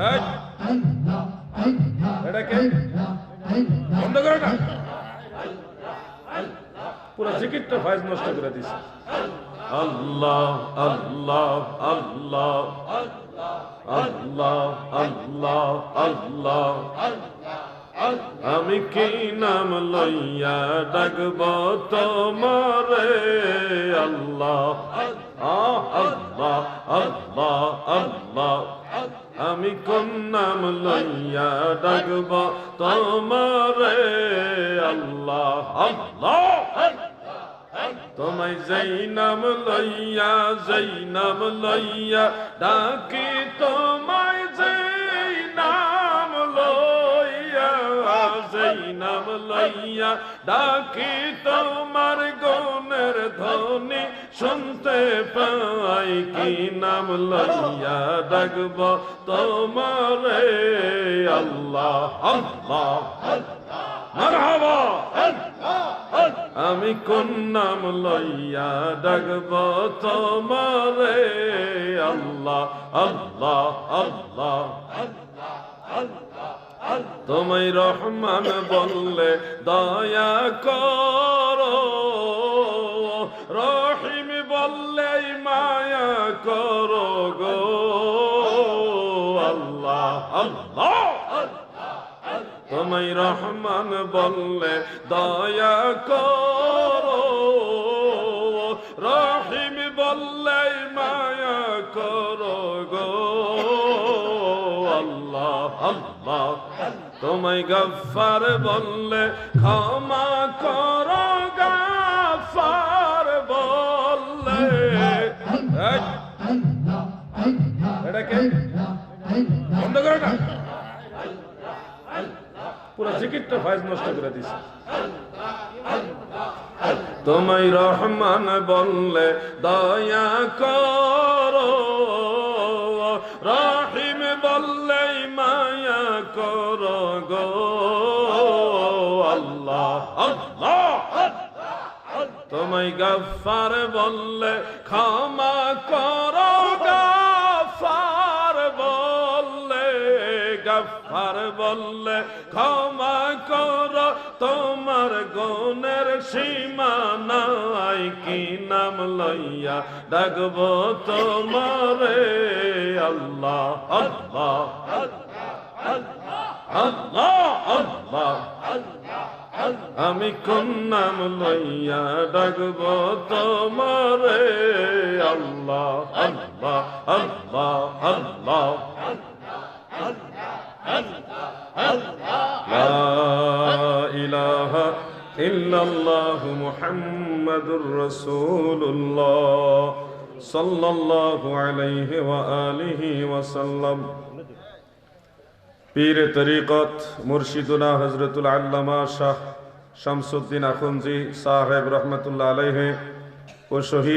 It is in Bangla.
এই, এটা কে বন্ধ করে না পুরো জিকিরটা ফাইজ নষ্ট করে দিছে আল্লাহ আল্লাহ আল্লাহ আল্লাহ আল্লাহ আল্লাহ আমি কি নাম লইয়া ডাকব তোমারে? আল্লাহ আল্লাহ আল্লাহ আল্লাহ। আমি কোন নাম লইয়া ডাকব তোমারে? আল্লাহ আল্লাহ। তোমায় যেই নাম লইয়া, যেই নাম লইয়া ডাকি তোমায় নাম লইয়া ডাকি তোমার গনের ধ্বনি শুনতে পাই কি নাম লইয়া ডাকব তোমারে? আল্লাহ আল্লাহ আমি কোন নাম লইয়া ডাকব তোমারে? আল্লাহ আল্লাহ আল্লাহ। তোমায় রহমান বললে দয়া করো। রহিম বললে মায়া করো গো। আল্লাহ আল্লাহ। তোমায় রহমান বললে দয়া করো। রহিম বললে মায়া করো গো। তোমায় গফার বললে ক্ষমা করো গাফার বললে। এই, এটা কে? বন্ধ করো না পুরো জিকিরটা ফাইজ নষ্ট করে দিছে। তোমায় রহমান বললে দয়া করো রহিম তোমায় গফার বললে ক্ষমা করো গফার বললে গফার বললে ক্ষমা করো। তোমার গনের সীমা নাই কি নাম লইয়া ডাকব তোমারে? আল্লাহ আল্লাহ আল্লাহ আল্লাহ। আমি কোন নাম লইয়া ডাকব তোমারে। আল্লাহ আল্লাহ আল্লাহ আল্লাহ। ইল্লাল্লাহ মুহাম্মাদুর রাসূলুল্লাহ। সাল্লাল্লাহু আলাইহি ওয়া আলিহি পীর তরিকত মুর্শিদুনা হজরতুল আল্লামা শাহ শামসুদ্দিন আখুনজি সাহেব রহমতুল্লাহ আলহে ও শহীদ